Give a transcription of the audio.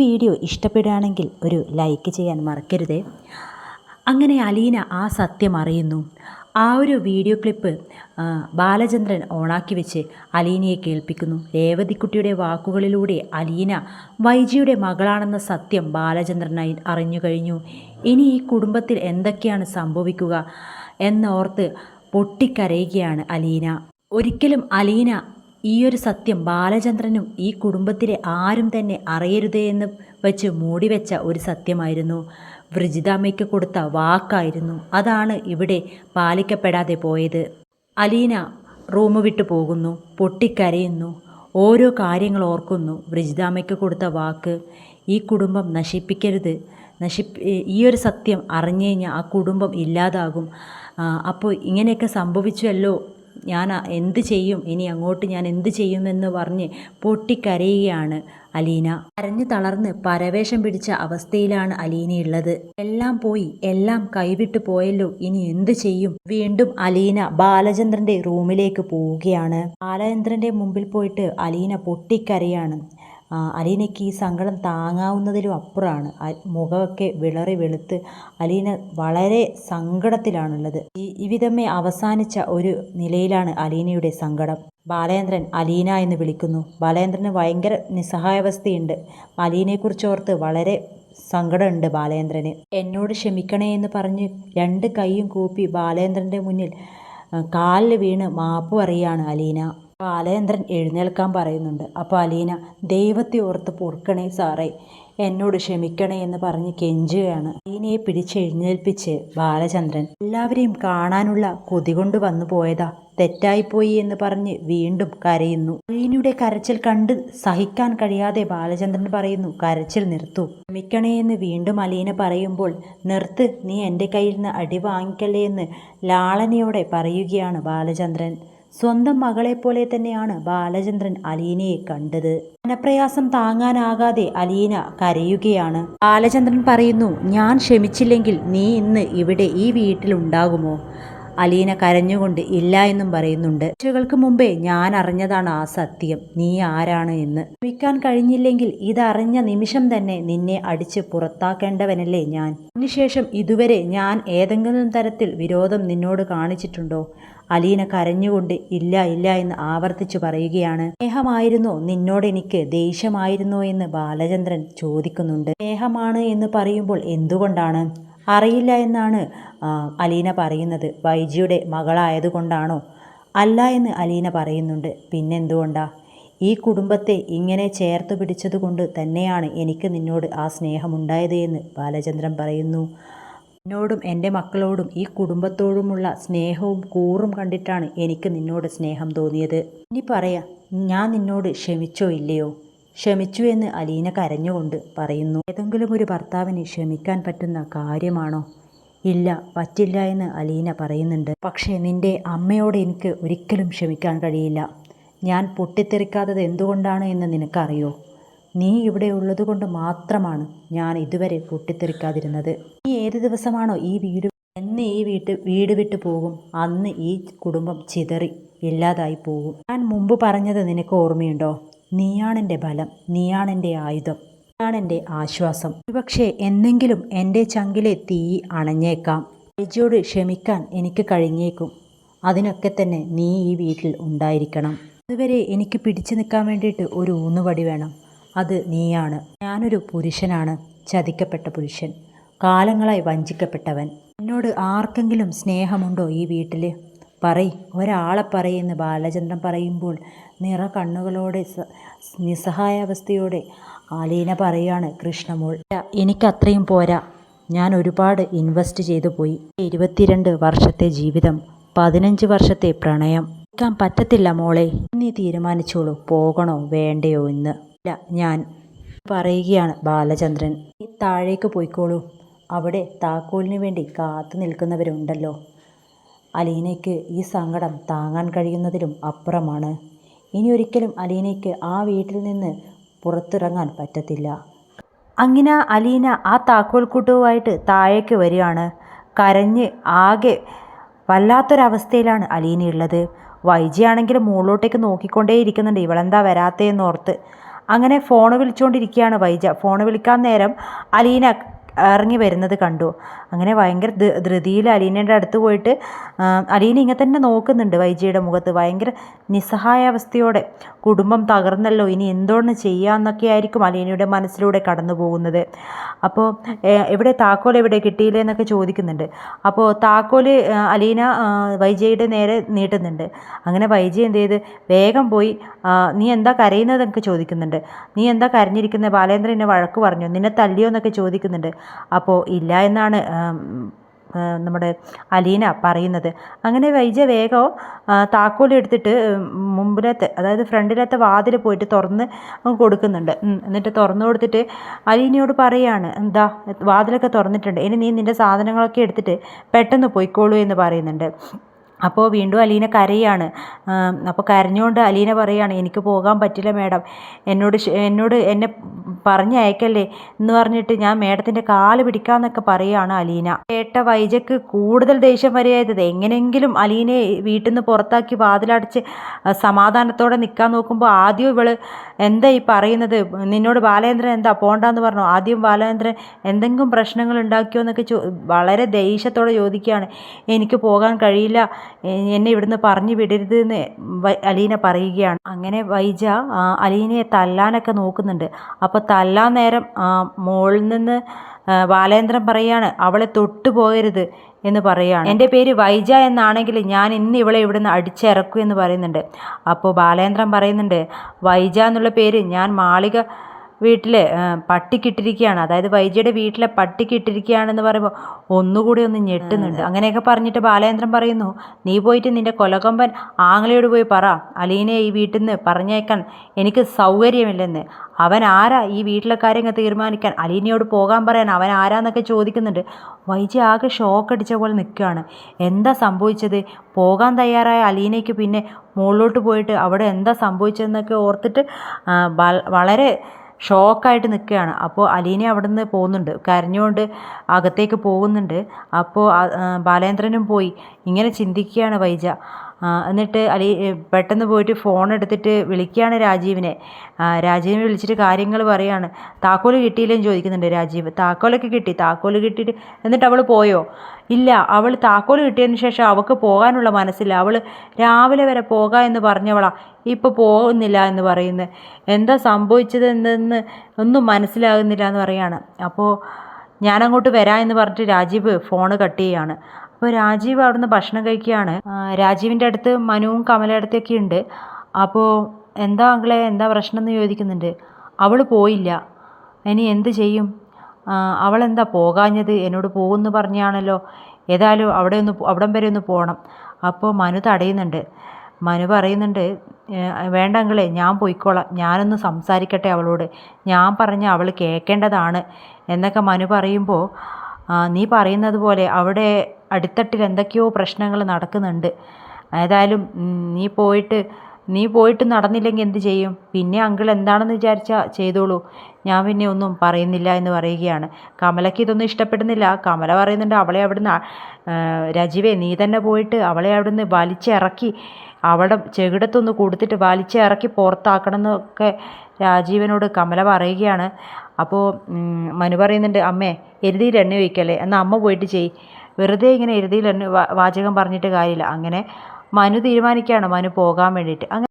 Video ഇഷ്ടപ്പെടുകയാണെങ്കിൽ ഒരു like ചെയ്യാൻ മറക്കരുതേ. അങ്ങനെ അലീന ആ സത്യം അറിയുന്നു. ആ ഒരു വീഡിയോ ക്ലിപ്പ് ബാലചന്ദ്രൻ ഓണാക്കി വെച്ച് അലീനയെ കേൾപ്പിക്കുന്നു. രേവതിക്കുട്ടിയുടെ വാക്കുകളിലൂടെ അലീന വൈജിയുടെ മകളാണെന്ന സത്യം ബാലചന്ദ്രനായി അറിഞ്ഞു കഴിഞ്ഞു. ഇനി ഈ കുടുംബത്തിൽ എന്തൊക്കെയാണ് സംഭവിക്കുക എന്നോർത്ത് പൊട്ടിക്കരയുകയാണ് അലീന. ഒരിക്കലും അലീന ഈ ഒരു സത്യം ബാലചന്ദ്രനും ഈ കുടുംബത്തിലെ ആരും തന്നെ അറിയരുതേ എന്ന് വെച്ച് മൂടിവെച്ച ഒരു സത്യമായിരുന്നു. വൃജിതാമ്മയ്ക്ക് കൊടുത്ത വാക്കായിരുന്നു. അതാണ് ഇവിടെ പാലിക്കപ്പെടാതെ പോയത്. അലീന റൂം വിട്ടു പോകുന്നു പൊട്ടിക്കരയുന്നു. ഓരോ കാര്യങ്ങൾ ഓർക്കുന്നു വൃജിതാമ്മയ്ക്ക് കൊടുത്ത വാക്ക്. ഈ കുടുംബം നശിപ്പിക്കരുത്. നശിപ്പി ഈ ഒരു സത്യം അറിഞ്ഞു കഴിഞ്ഞാൽ ആ കുടുംബം ഇല്ലാതാകും. അപ്പോൾ ഇങ്ങനെയൊക്കെ സംഭവിച്ചുവല്ലോ ഞാൻ എന്ത് ചെയ്യും? ഇനി അങ്ങോട്ട് ഞാൻ എന്ത് ചെയ്യുമെന്ന് പറഞ്ഞ് പൊട്ടിക്കരയുകയാണ് അലീന. കരഞ്ഞു തളർന്ന് പരവേഷം പിടിച്ച അവസ്ഥയിലാണ് അലീനയുള്ളത് എല്ലാം പോയി എല്ലാം കൈവിട്ടു പോയല്ലോ. ഇനി എന്ത് ചെയ്യും? വീണ്ടും അലീന ബാലചന്ദ്രന്റെ റൂമിലേക്ക് പോവുകയാണ്. ബാലചന്ദ്രന്റെ മുമ്പിൽ പോയിട്ട് അലീന പൊട്ടിക്കരയാണ്. അലീനയ്ക്ക് ഈ സങ്കടം താങ്ങാവുന്നതിലും അപ്പുറമാണ്. മുഖമൊക്കെ വിളറി വെളുത്ത് അലീന വളരെ സങ്കടത്തിലാണുള്ളത്. ഇവിധമേ അവസാനിച്ച ഒരു നിലയിലാണ് അലീനയുടെ സങ്കടം. ബാലേന്ദ്രൻ അലീന എന്ന് വിളിക്കുന്നു. ബാലേന്ദ്രന് ഭയങ്കര നിസ്സഹായാവസ്ഥയുണ്ട്. അലീനയെക്കുറിച്ച് ഓർത്ത് വളരെ സങ്കടമുണ്ട് ബാലേന്ദ്രന്. എന്നോട് ക്ഷമിക്കണേ എന്ന് പറഞ്ഞ് രണ്ട് കൈയും കൂപ്പി ബാലേന്ദ്രന്റെ മുന്നിൽ കാലിൽ വീണ് മാപ്പ് പറയുകയാണ് അലീന. ബാലേന്ദ്രൻ എഴുന്നേൽക്കാൻ പറയുന്നുണ്ട്. അപ്പോൾ അലീന ദൈവത്തെ ഓർത്ത് പൊറുക്കണേ സാറേ. എന്നോട് ക്ഷമിക്കണേ എന്ന് പറഞ്ഞ് കെഞ്ചുകയാണ്. അലീനയെ പിടിച്ചെഴുന്നേൽപ്പിച്ച് ബാലചന്ദ്രൻ എല്ലാവരെയും കാണാനുള്ള കൊതി കൊണ്ട് വന്നു പോയതാ. തെറ്റായിപ്പോയി എന്ന് പറഞ്ഞ് വീണ്ടും കരയുന്നു. അലീനയുടെ കരച്ചിൽ കണ്ട് സഹിക്കാൻ കഴിയാതെ ബാലചന്ദ്രൻ പറയുന്നു കരച്ചിൽ നിർത്തു. ക്ഷമിക്കണേ എന്ന് വീണ്ടും അലീന പറയുമ്പോൾ നിർത്ത്. നീ എന്റെ കയ്യിൽ നിന്ന് അടി വാങ്ങിക്കല്ലേ എന്ന് ലാളനയോടെ പറയുകയാണ് ബാലചന്ദ്രൻ. സ്വന്തം മകളെപ്പോലെ തന്നെയാണ് ബാലചന്ദ്രൻ അലീനയെ കണ്ടത്. മനപ്രയാസം താങ്ങാനാകാതെ അലീന കരയുകയാണ്. ബാലചന്ദ്രൻ പറയുന്നു ഞാൻ ക്ഷമിച്ചില്ലെങ്കിൽ നീ ഇന്ന് ഇവിടെ ഈ വീട്ടിലുണ്ടാകുമോ? അലീന കരഞ്ഞുകൊണ്ട് ഇല്ല എന്നും പറയുന്നുണ്ട്. ആഴ്ചകൾക്ക് മുമ്പേ ഞാൻ അറിഞ്ഞതാണ് ആ സത്യം. നീ ആരാണ് എന്ന്. ക്ഷമിക്കാൻ കഴിഞ്ഞില്ലെങ്കിൽ ഇതറിഞ്ഞ നിമിഷം തന്നെ നിന്നെ അടിച്ച് പുറത്താക്കേണ്ടവനല്ലേ ഞാൻ. അതിനുശേഷം ഇതുവരെ ഞാൻ ഏതെങ്കിലും തരത്തിൽ വിരോധം നിന്നോട് കാണിച്ചിട്ടുണ്ടോ? അലീന കരഞ്ഞുകൊണ്ട് ഇല്ല ഇല്ല എന്ന് ആവർത്തിച്ചു പറയുകയാണ്. സ്നേഹമായിരുന്നോ? നിന്നോട് എനിക്ക് ദേഷ്യമായിരുന്നോ എന്ന് ബാലചന്ദ്രൻ ചോദിക്കുന്നുണ്ട്. സ്നേഹമാണ് എന്ന് പറയുമ്പോൾ എന്തുകൊണ്ടാണ്? അറിയില്ല എന്നാണ് അലീന പറയുന്നത്. വൈജിയുടെ മകളായതുകൊണ്ടാണോ? അല്ല എന്ന് അലീന പറയുന്നുണ്ട്. പിന്നെന്തുകൊണ്ടാ? ഈ കുടുംബത്തെ ഇങ്ങനെ ചേർത്ത് പിടിച്ചതുകൊണ്ട് തന്നെയാണ് എനിക്ക് നിന്നോട് ആ സ്നേഹമുണ്ടായത് എന്ന് ബാലചന്ദ്രൻ പറയുന്നു. എന്നോടും എന്റെ മക്കളോടും ഈ കുടുംബത്തോടുമുള്ള സ്നേഹവും കൂറും കണ്ടിട്ടാണ് എനിക്ക് നിന്നോട് സ്നേഹം തോന്നിയത്. ഇനി പറയാം ഞാൻ നിന്നോട് ക്ഷമിച്ചോ ഇല്ലയോ? ക്ഷമിച്ചു എന്ന് അലീന കരഞ്ഞുകൊണ്ട് പറയുന്നു. ഏതെങ്കിലും ഒരു ഭർത്താവിന് ക്ഷമിക്കാൻ പറ്റുന്ന കാര്യമാണോ? ഇല്ല പറ്റില്ല എന്ന് അലീന പറയുന്നുണ്ട്. പക്ഷേ നിന്റെ അമ്മയോട് എനിക്ക് ഒരിക്കലും ക്ഷമിക്കാൻ കഴിയില്ല. ഞാൻ പൊട്ടിത്തെറിക്കാത്തത് എന്തുകൊണ്ടാണ് എന്ന് നിനക്കറിയോ? നീ ഇവിടെ ഉള്ളതുകൊണ്ട് മാത്രമാണ് ഞാൻ ഇതുവരെ പൊട്ടിത്തെറിക്കാതിരുന്നത്. നീ ഏത് ദിവസമാണോ ഈ വീട് എന്ന് ഈ വീട്ട് വീട് വിട്ടു പോകും. അന്ന് ഈ കുടുംബം ചിതറി ഇല്ലാതായി പോകും. ഞാൻ മുമ്പ് പറഞ്ഞത് നിനക്ക് ഓർമ്മയുണ്ടോ? നീയാണെന്റെ ബലം നീയാണെന്റെ ആയുധം നീയാണെന്റെ ആശ്വാസം. പക്ഷേ എന്നെങ്കിലും എന്റെ ചങ്കിലെ തീ അണഞ്ഞേക്കാം. ചേച്ചിയോട് ക്ഷമിക്കാൻ എനിക്ക് കഴിഞ്ഞേക്കും. അതിനൊക്കെ തന്നെ നീ ഈ വീട്ടിൽ ഉണ്ടായിരിക്കണം. അതുവരെ എനിക്ക് പിടിച്ചു നിൽക്കാൻ വേണ്ടിയിട്ട് ഒരു ഊന്നുവടി വേണം. അത് നീയാണ്. ഞാനൊരു പുരുഷനാണ് ചതിക്കപ്പെട്ട പുരുഷൻ. കാലങ്ങളായി വഞ്ചിക്കപ്പെട്ടവൻ. എന്നോട് ആർക്കെങ്കിലും സ്നേഹമുണ്ടോ ഈ വീട്ടിൽ പറയ്. ഒരാളെ പറയുന്ന ബാലചന്ദ്രൻ പറയുമ്പോൾ നിറ കണ്ണുകളോടെ നിസ്സഹായാവസ്ഥയോടെ ആലീന പറയാണ് കൃഷ്ണമോൾ "ഇല്ല, എനിക്കത്രയും പോരാ. ഞാൻ ഒരുപാട് ഇൻവെസ്റ്റ് ചെയ്തു പോയി. ഇരുപത്തിരണ്ട് വർഷത്തെ ജീവിതം പതിനഞ്ച് വർഷത്തെ പ്രണയം. നിൽക്കാൻ പറ്റത്തില്ല മോളെ. നീ തീരുമാനിച്ചോളൂ. പോകണോ വേണ്ടയോ എന്ന്. ഇല്ല ഞാൻ പറയുകയാണ് ബാലചന്ദ്രൻ. നീ താഴേക്ക് പോയിക്കോളൂ. അവിടെ താക്കോലിന് വേണ്ടി കാത്തു നിൽക്കുന്നവരുണ്ടല്ലോ. അലീനയ്ക്ക് ഈ സങ്കടം താങ്ങാൻ കഴിയുന്നതിലും അപ്പുറമാണ്. ഇനി ഒരിക്കലും അലീനയ്ക്ക് ആ വീട്ടിൽ നിന്ന് പുറത്തിറങ്ങാൻ പറ്റത്തില്ല. അങ്ങനെ അലീന ആ താക്കോൽക്കൂട്ടുമായിട്ട് താഴേക്ക് വരികയാണ്. കരഞ്ഞ് ആകെ വല്ലാത്തൊരവസ്ഥയിലാണ് അലീനയുള്ളത് വൈജി ആണെങ്കിൽ മുകളിലോട്ടേക്ക് നോക്കിക്കൊണ്ടേ ഇരിക്കുന്നുണ്ട് ഇവളെന്താ വരാത്തേന്ന് ഓർത്ത് അങ്ങനെ ഫോൺ വിളിച്ചുകൊണ്ടിരിക്കുകയാണ് വൈജ. ഫോൺ വിളിക്കാൻ നേരം അലീന ഇറങ്ങി വരുന്നത് കണ്ടു. അങ്ങനെ ഭയങ്കര ധൃതിയിൽ അലീനയുടെ അടുത്ത് പോയിട്ട് അലീന ഇങ്ങനെ തന്നെ നോക്കുന്നുണ്ട് വൈജിയുടെ മുഖത്ത്. ഭയങ്കര നിസ്സഹായാവസ്ഥയോടെ കുടുംബം തകർന്നല്ലോ ഇനി എന്തോന്ന് ചെയ്യാമെന്നൊക്കെ ആയിരിക്കും അലീനയുടെ മനസ്സിലൂടെ കടന്നു പോകുന്നത്. അപ്പോൾ എവിടെ താക്കോൽ എവിടെ കിട്ടിയില്ലേ എന്നൊക്കെ ചോദിക്കുന്നുണ്ട്. അപ്പോൾ താക്കോൽ അലീന വൈജയുടെ നേരെ നീട്ടുന്നുണ്ട്. അങ്ങനെ വൈജി എന്ത് ചെയ്ത് വേഗം പോയി നീ എന്താ കരയുന്നത് കരയുന്നതെന്നൊക്കെ ചോദിക്കുന്നുണ്ട്. നീ എന്താ കരഞ്ഞിരിക്കുന്നത് ബാലേന്ദ്രൻ എന്നെ വഴക്ക് പറഞ്ഞു. നിന്നെ തല്ലിയോ? എന്നൊക്കെ ചോദിക്കുന്നുണ്ട്. അപ്പോൾ ഇല്ല എന്നാണ് നമ്മുടെ അലീന പറയുന്നത്. അങ്ങനെ വൈജ വേഗം താക്കോൽ എടുത്തിട്ട് മുമ്പിലത്തെ അതായത് ഫ്രണ്ടിലത്തെ വാതിൽ പോയിട്ട് തുറന്ന് കൊടുക്കുന്നുണ്ട്. എന്നിട്ട് തുറന്നു കൊടുത്തിട്ട് അലീനയോട് പറയാണ് എന്താ വാതിലൊക്കെ തുറന്നിട്ടുണ്ട്. ഇനി നീ നിന്റെ സാധനങ്ങളൊക്കെ എടുത്തിട്ട് പെട്ടെന്ന് പോയിക്കോളൂ എന്ന് പറയുന്നുണ്ട്. അപ്പോൾ വീണ്ടും അലീന കരയാണ്. അപ്പോൾ കരഞ്ഞുകൊണ്ട് അലീന പറയുകയാണ് എനിക്ക് പോകാൻ പറ്റില്ല മാഡം. എന്നോട് എന്നോട് എന്നെ പറഞ്ഞയക്കല്ലേ? എന്ന് പറഞ്ഞിട്ട് ഞാൻ മേഡത്തിന്റെ കാൽ പിടിക്കാമെന്നൊക്കെ പറയുകയാണ് അലീന. കേട്ട വൈജക്ക് കൂടുതൽ ദേഷ്യം വരെയായത് എങ്ങനെയെങ്കിലും അലീനയെ വീട്ടിൽ നിന്ന് പുറത്താക്കി വാതിലടച്ച് സമാധാനത്തോടെ നിൽക്കാൻ നോക്കുമ്പോൾ ആദ്യം ഇവൾ എന്താ ഈ പറയുന്നത്? നിന്നോട് ബാലേന്ദ്രൻ എന്താ പോണ്ടെന്ന് പറഞ്ഞു? ആദ്യം ബാലേന്ദ്രൻ എന്തെങ്കിലും പ്രശ്നങ്ങൾ ഉണ്ടാക്കിയോ എന്നൊക്കെ വളരെ ദേഷ്യത്തോടെ ചോദിക്കുകയാണ്. എനിക്ക് പോകാൻ കഴിയില്ല. എന്നെ ഇവിടുന്ന് പറഞ്ഞു വിടരുത് എന്ന് അലീന പറയുകയാണ്. അങ്ങനെ വൈജ അലീനയെ തല്ലാനൊക്കെ നോക്കുന്നുണ്ട്. അപ്പോൾ തല്ലാൻ നേരം മുകളിൽ നിന്ന് ബാലേന്ദ്രൻ പറയാണ് അവളെ തൊട്ടു പോകരുത് എന്ന് പറയുകയാണ് എന്റെ പേര് വൈജ എന്നാണെങ്കിൽ ഞാൻ ഇന്ന് ഇവളെ ഇവിടുന്ന് അടിച്ചിറക്കും എന്ന് പറയുന്നുണ്ട്. അപ്പോൾ ബാലേന്ദ്രൻ പറയുന്നുണ്ട് വൈജ എന്നുള്ള പേര് ഞാൻ മാളിക വീട്ടിൽ പട്ടിക്കിട്ടിരിക്കുകയാണ് അതായത് വൈജയുടെ വീട്ടിലെ പട്ടിക്കിട്ടിരിക്കുകയാണെന്ന് പറയുമ്പോൾ ഒന്നുകൂടി ഒന്ന് ഞെട്ടുന്നുണ്ട്. അങ്ങനെയൊക്കെ പറഞ്ഞിട്ട് ബാലേന്ദ്രൻ പറയുന്നു നീ പോയിട്ട് നിന്റെ കൊലകൊമ്പൻ ആങ്ങളയോട് പോയി പറ. അലീനെ ഈ വീട്ടിൽ നിന്ന് പറഞ്ഞേക്കാൻ എനിക്ക് സൗകര്യമില്ലെന്ന്. അവൻ ആരാ? ഈ വീട്ടിലെ കാര്യങ്ങൾ തീരുമാനിക്കാൻ അലീനയോട് പോകാൻ പറയാൻ അവൻ ആരാന്നൊക്കെ ചോദിക്കുന്നുണ്ട്. വൈജി ആകെ ഷോക്ക് അടിച്ച പോലെ നിൽക്കുകയാണ്. എന്താ സംഭവിച്ചത്? പോകാൻ തയ്യാറായ അലീനയ്ക്ക് പിന്നെ മുകളിലോട്ട് പോയിട്ട് അവിടെ എന്താ സംഭവിച്ചതെന്നൊക്കെ ഓർത്തിട്ട് വളരെ ഷോക്കായിട്ട് നിൽക്കുകയാണ്. അപ്പോൾ അലീന അവിടെ നിന്ന് പോകുന്നുണ്ട്. കരഞ്ഞുകൊണ്ട് അകത്തേക്ക് പോകുന്നുണ്ട്. അപ്പോൾ ബാലേന്ദ്രനും പോയി. ഇങ്ങനെ ചിന്തിക്കുകയാണ് വൈജ. എന്നിട്ട് അലി പെട്ടെന്ന് പോയിട്ട് ഫോൺ എടുത്തിട്ട് വിളിക്കുകയാണ് രാജീവിനെ. രാജീവിനെ വിളിച്ചിട്ട് കാര്യങ്ങൾ പറയുകയാണ് താക്കോൽ കിട്ടിയില്ലെന്ന് ചോദിക്കുന്നുണ്ട് രാജീവ്. താക്കോലൊക്കെ കിട്ടി. താക്കോൽ കിട്ടിയിട്ട് എന്നിട്ട് അവൾ പോയോ? ഇല്ല അവൾ താക്കോൽ കിട്ടിയതിന് ശേഷം അവൾക്ക് പോകാനുള്ള മനസ്സില്ല. അവൾ രാവിലെ വരെ പോകാം എന്ന് പറഞ്ഞവളാ. ഇപ്പോൾ പോകുന്നില്ല എന്ന് പറയുന്നത് എന്താ സംഭവിച്ചതെന്ന് ഒന്നും മനസ്സിലാകുന്നില്ല എന്ന് പറയാണ്. അപ്പോൾ ഞാനങ്ങോട്ട് വരാം എന്ന് പറഞ്ഞിട്ട് രാജീവ് ഫോണ് കട്ട് ചെയ്യുകയാണ് അപ്പോൾ രാജീവ് അവിടുന്ന് ഭക്ഷണം കഴിക്കുകയാണ്. രാജീവിന്റെ അടുത്ത് മനുവും കമലടുത്തൊക്കെ ഉണ്ട്. അപ്പോൾ എന്താ അങ്ങളെ എന്താ പ്രശ്നം എന്ന് ചോദിക്കുന്നുണ്ട്. അവൾ പോയില്ല. ഇനി എന്ത് ചെയ്യും? അവളെന്താ പോകാഞ്ഞത്? എന്നോട് പോകുമെന്ന് പറഞ്ഞാണല്ലോ. ഏതായാലും അവിടെ ഒന്ന് അവിടം വരെ ഒന്ന് പോകണം അപ്പോൾ മനു തടയുന്നുണ്ട്. മനു പറയുന്നുണ്ട് വേണ്ട ഞാൻ പോയിക്കോളാം. ഞാനൊന്ന് സംസാരിക്കട്ടെ അവളോട്. ഞാൻ പറഞ്ഞ അവൾ കേൾക്കേണ്ടതാണ് എന്നൊക്കെ മനു പറയുമ്പോൾ നീ പറയുന്നത് പോലെ അവിടെ അടിത്തട്ടിൽ എന്തൊക്കെയോ പ്രശ്നങ്ങൾ നടക്കുന്നുണ്ട്. ഏതായാലും നീ പോയിട്ട് നീ പോയിട്ട് നടന്നില്ലെങ്കിൽ എന്ത് ചെയ്യും? പിന്നെ അങ്കിൾ എന്താണെന്ന് വിചാരിച്ചാൽ ചെയ്തോളൂ. ഞാൻ പിന്നെ ഒന്നും പറയുന്നില്ല എന്ന് പറയുകയാണ്. കമലയ്ക്ക് ഇതൊന്നും ഇഷ്ടപ്പെടുന്നില്ല. കമല പറയുന്നുണ്ട് അവളെ അവിടുന്ന് രജിവേ നീ തന്നെ പോയിട്ട് അവളെ അവിടുന്ന് വലിച്ചിറക്കി അവിടെ ചെകിടത്തൊന്ന് കൊടുത്തിട്ട് വലിച്ചിറക്കി പുറത്താക്കണം എന്നൊക്കെ രാജീവനോട് കമല പറയുകയാണ്. അപ്പോൾ മനു പറയുന്നുണ്ട് അമ്മേ എരുതിയിൽ എണ്ണ ഒഴിക്കല്ലേ? എന്നാൽ അമ്മ പോയിട്ട് ചെയ് വെറുതെ ഇങ്ങനെ എഴുതിയിൽ വാചകം പറഞ്ഞിട്ട് കാര്യമില്ല. അങ്ങനെ മനു തീരുമാനിക്കുകയാണ്. മനു പോകാൻ വേണ്ടിയിട്ട്. അങ്ങനെ